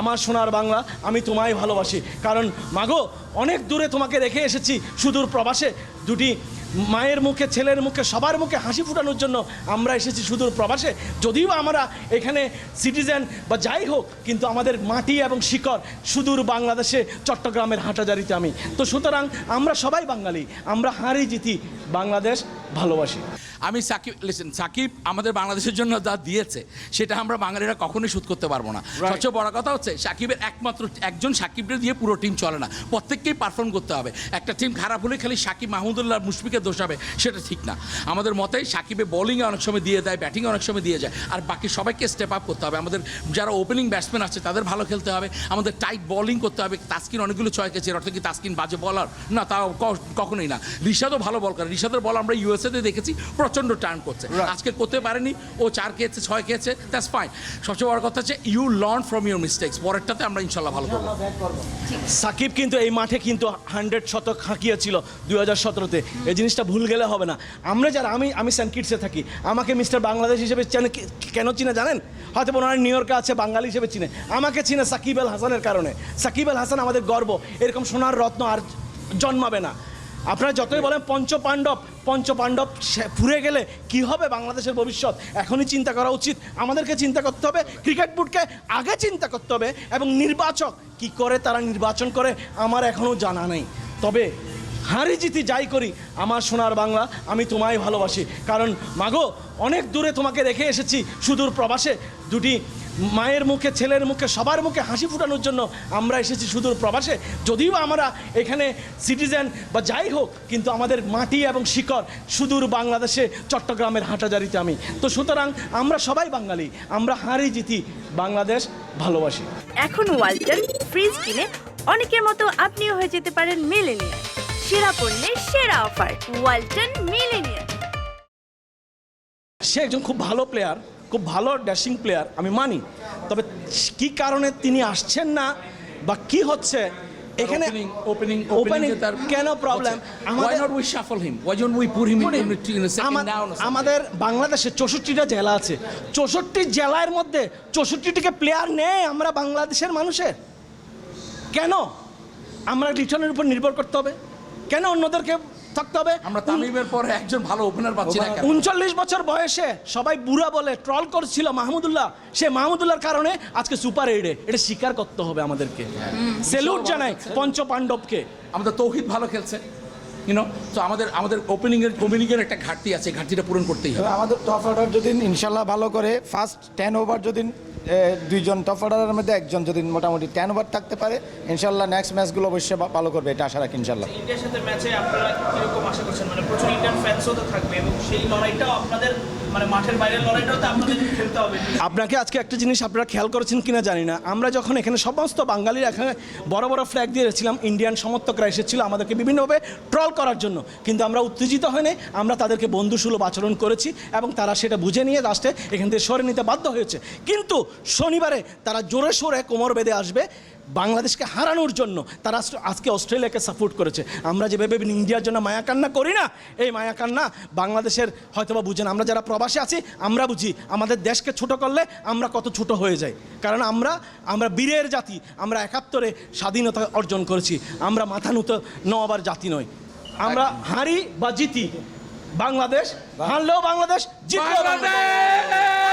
আমার সোনার বাংলা আমি তোমায় ভালোবাসি। কারণ, মাগো, অনেক দূরে তোমাকে রেখে এসেছি। সুদূর প্রবাসে দুটি মায়ের মুখে ছেলের মুখে সবার মুখে হাসি ফুটানোর জন্য আমরা এসেছি সুদূর প্রবাসে। যদিও আমরা এখানে সিটিজেন বা যাই হোক কিন্তু আমাদের মাটি এবং শিকড় সুদূর বাংলাদেশে চট্টগ্রামের হাঁটাজারিতে আমি। তো সুতরাং আমরা সবাই বাঙালি আমরা হারি জিতি বাংলাদেশ ভালোবাসি। আমি সাকিব লিসেন সাকিব আমাদের বাংলাদেশের জন্য যা দিয়েছে সেটা আমরা বাঙালিরা কখনোই শোধ করতে পারব না। সবচেয়ে বড় কথা হচ্ছে সাকিবের একমাত্র একজন সাকিবকে দিয়ে পুরো টিম চলে না। প্রত্যেককেই পারফর্ম করতে হবে। একটা টিম খারাপ হলে খালি সাকিব মাহমুদুল্লাহ মুশফিকে দোষ হবে সেটা ঠিক না। আমাদের মতে সাকিবে বোলিংয়ে অনেক সময় দিয়ে দেয় ব্যাটিংয়ে অনেক সময় দিয়ে যায়। আর বাকি সবাইকে স্টেপ আপ করতে হবে। আমাদের যারা ওপেনিং ব্যাটসম্যান আছে তাদের ভালো খেলতে হবে। আমাদের টাইট বোলিং করতে হবে। তাস্কিন অনেকগুলো ছয় কেছে এর অর্থ কি তাস্কিন বাজে বলার না তা কখনোই না। ঋষাদও ভালো বল করে ঋষাদের বল আমরা ইউএসএতে দেখেছি প্রচণ্ড টার্ন করছে। আজকে করতে পারেনি। ও চার খেয়েছে ছয় খেয়েছে দ্যাটস ফাইন সবচেয়ে বড় কথা হচ্ছে you learn from your mistakes পরেরটাতে আমরা ইনশাল্লাহ ভালো করব। সাকিব কিন্তু এই মাঠে কিন্তু হান্ড্রেড শতক হাঁকিয়েছিল দুই হাজার সতেরোতে। এই জিনিসটা ভুল গেলে হবে না। আমরা যারা, আমি আমি সেন্ট কিটসে থাকি। আমাকে মিস্টার বাংলাদেশ হিসেবে চেনে কেন চিনে জানেন? হয়তো ওনার নিউ ইয়র্কে আছে, বাঙালি হিসেবে চিনে। আমাকে চিনে সাকিব আল হাসানের কারণে। সাকিব আল হাসান আমাদের গর্ব। এরকম সোনার রত্ন আর জন্মাবে না। আপনারা যতই বলেন পঞ্চ পাণ্ডব পঞ্চ পাণ্ডব সে- ফুরে গেলে কি হবে বাংলাদেশের ভবিষ্যৎ? এখনই চিন্তা করা উচিত। আমাদেরকে চিন্তা করতে হবে, ক্রিকেট বোর্ডকে আগে চিন্তা করতে হবে এবং নির্বাচক কি করে তারা নির্বাচন করে, আমার এখনও জানা নেই। তবে হারি জিতি যাই করি, আমার সোনার বাংলা আমি তোমায় ভালোবাসি। কারণ, মাগো, অনেক দূরে তোমাকে রেখে এসেছি, সুদূর প্রবাসে। দুটি মায়ের মুখে, ছেলের মুখে, সবার মুখে হাসি ফুটানোর জন্য আমরা এসেছি সুদূর প্রবাসে। যদিও আমরা এখানে সিটিজেন বা যাই হোক, কিন্তু আমাদের মাটি এবং শিকড় সুদূর বাংলাদেশে, চট্টগ্রামের হাঁটাজারিতে আমি। তো সুতরাং, আমরা সবাই বাঙালি, আমরা হারি জিতি, বাংলাদেশ ভালোবাসি। এখন ওয়ালটন, ফ্রিজ কিনে অনেকের মতো আপনিও হয়ে যেতে পারেন মিলেনিয়ার সেরা পণ্যের সেরা অফার ওয়ালটন মিলেনিয়ার সে একজন খুব ভালো প্লেয়ার খুব ভালো ড্যাশিং প্লেয়ার আমি মানি। তবে কি কারণে তিনি আসছেন না বা কি হচ্ছে? এখানে ওপেনিং ওপেনিং opening কেন? ওয়াই আমাদের- not we shuffle him why don't we put him in আমাদের বাংলাদেশে চৌষট্টিটা জেলা আছে। চৌষট্টি জেলার মধ্যে চৌষট্টিটিকে প্লেয়ার নেই আমরা বাংলাদেশের মানুষের। কেন? আমরা রিটার্নের উপর নির্ভর করতে হবে। কেন অন্যদেরকে থাকতে হবে? আমরা তামিমের পরে একজন ভালো ওপেনার পাচ্ছি না উনচল্লিশ বছর বয়সে সবাই বুড়া বলে ট্রল করছিল মাহমুদুল্লাহ। সে মাহমুদুল্লাহর কারণে আজকে সুপার এইডে এটা স্বীকার করতে হবে আমাদেরকে। সেলুট জানাই পঞ্চ পাণ্ডবকে। আমাদের তৌহিদ ভালো খেলছে। ইউনো তো আমাদের আমাদের ওপেনিং এর ওপেনিং এর একটা ঘাটতি আছে ঘাটতিটা পূরণ করতেই হবে। আমাদের টপ অর্ডার যদি ইনশাল্লাহ ভালো করে ফার্স্ট টেন ওভার যদি দুইজন টপ অর্ডারের মধ্যে একজন যদি মোটামুটি টেন ওভার থাকতে পারে ইনশাল্লাহ নেক্সট ম্যাচগুলো অবশ্যই ভালো করবে এটা আশা রাখি ইনশাল্লাহ। ইন্ডিয়ার সাথে ম্যাচে আপনারা কীরকম আশা করছেন? মানে প্রচুর ইন্ডিয়ান ফ্যান্সও তো থাকবে এবং সেই লড়াইটাও আপনাদের মানে মাঠের বাইরের খেলতে হবে। আপনাকে আজকে একটা জিনিস আপনারা খেয়াল করেছেন কিনা জানি না। আমরা যখন এখানে সমস্ত বাঙালির এখানে বড় বড় ফ্ল্যাগ দিয়ে এসেছিলাম ইন্ডিয়ান সমর্থকরা এসেছিল আমাদেরকে বিভিন্নভাবে ট্রল করার জন্য। কিন্তু আমরা উত্তেজিত হয়ে নেই আমরা তাদেরকে বন্ধুসুলভ আচরণ করেছি এবং তারা সেটা বুঝে নিয়ে লাস্টে এখান থেকে সরে নিতে বাধ্য হয়েছে। কিন্তু শনিবারে তারা জোরে সোরে কোমর বেঁধে আসবে। বাংলাদেশকে হারানোর জন্য তারা আজকে অস্ট্রেলিয়াকে সাপোর্ট করেছে। আমরা যেভাবে ইন্ডিয়ার জন্য মায়া কান্না করি না এই মায়া কান্না বাংলাদেশের হয়তোবা বুঝেন আমরা যারা প্রবাসে আছি আমরা বুঝি আমাদের দেশকে ছোট করলে আমরা কত ছোট হয়ে যাই। কারণ আমরা আমরা বীরের জাতি আমরা একাত্তরে স্বাধীনতা অর্জন করেছি। আমরা মাথা নুত নবার জাতি নই। আমরা হারি বা জিতি বাংলাদেশ হারলেও বাংলাদেশ জিতলেও বাংলাদেশ!